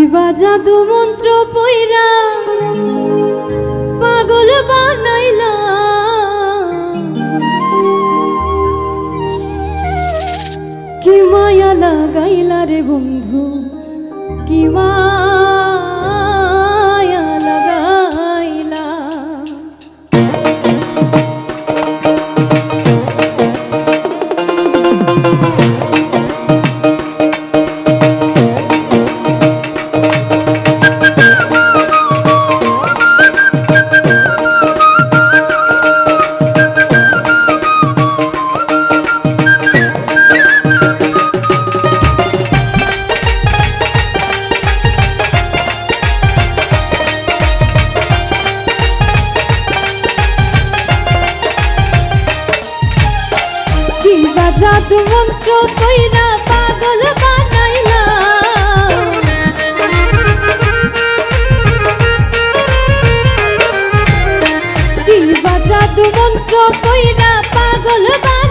শিবা জাদু মন্ত্র পইরা পাগল বানাইলা। কি মায়া লাগাইলা রে বন্ধু কি মা জাদু মন্ত্র কইরা পাগল বানাইলা। কি বা জাদু মন্ত্র কইরা পাগল বানাইলা।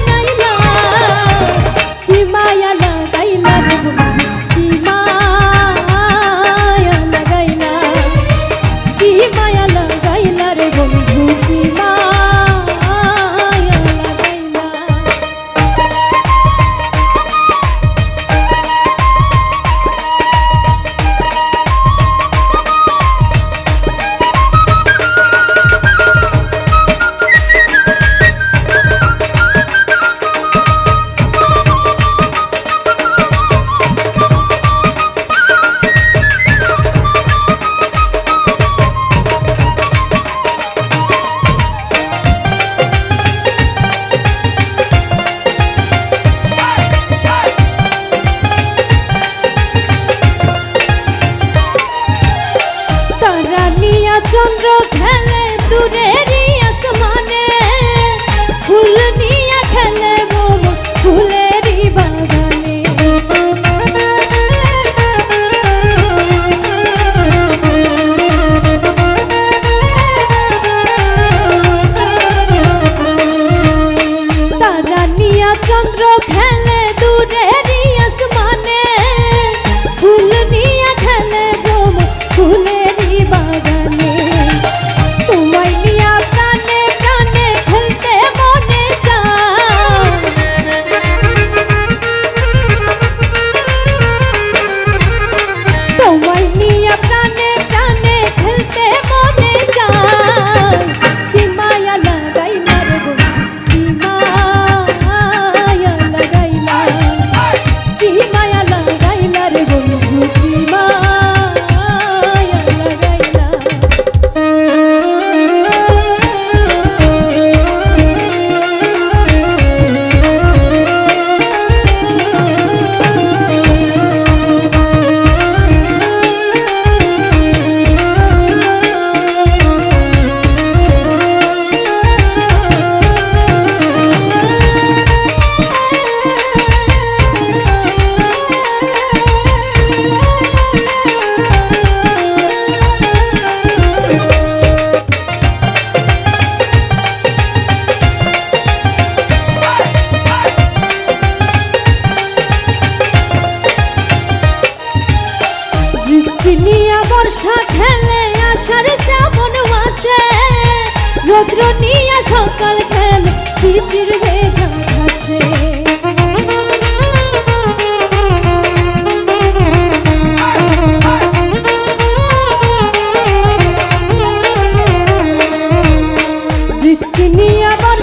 সুরেরি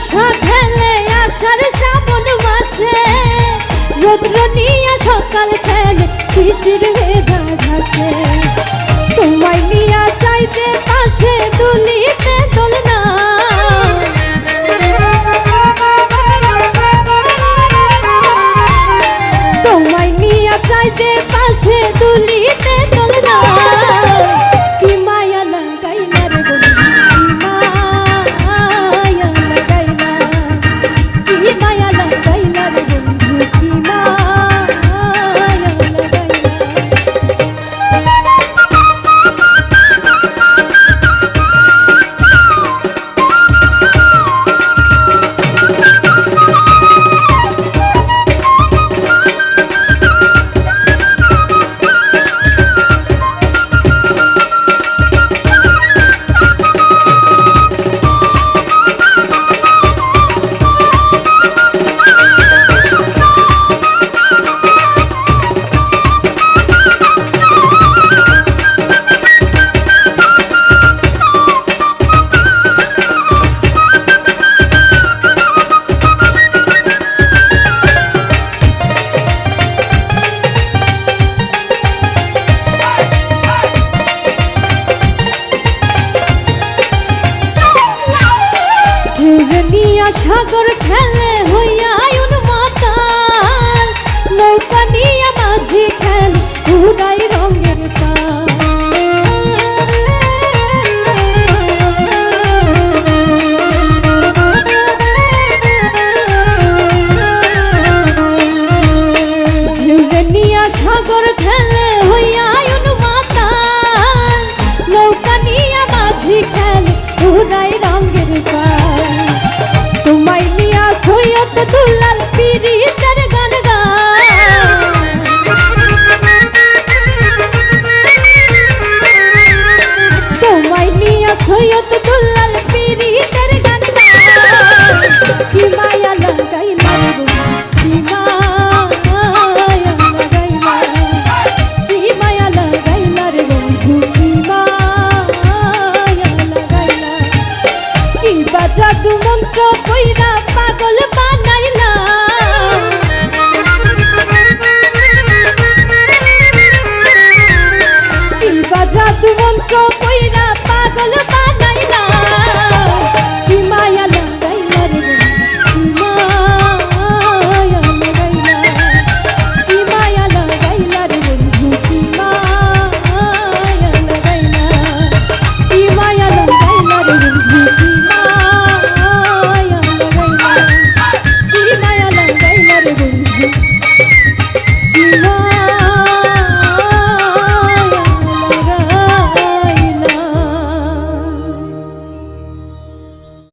আশা খেলে আশার শ্রাবণ মাসে। রৌদ্র নিয়ে সকাল খেলে শিশির হয়ে যায় ঘাসে তোমায় নিয়ে চাইতে সাগর খেলে হইয়া আয়ুন মাতাল। নৌকা নিয়ে মাঝি খেল উড়াই রঙের পাল সাগর খেল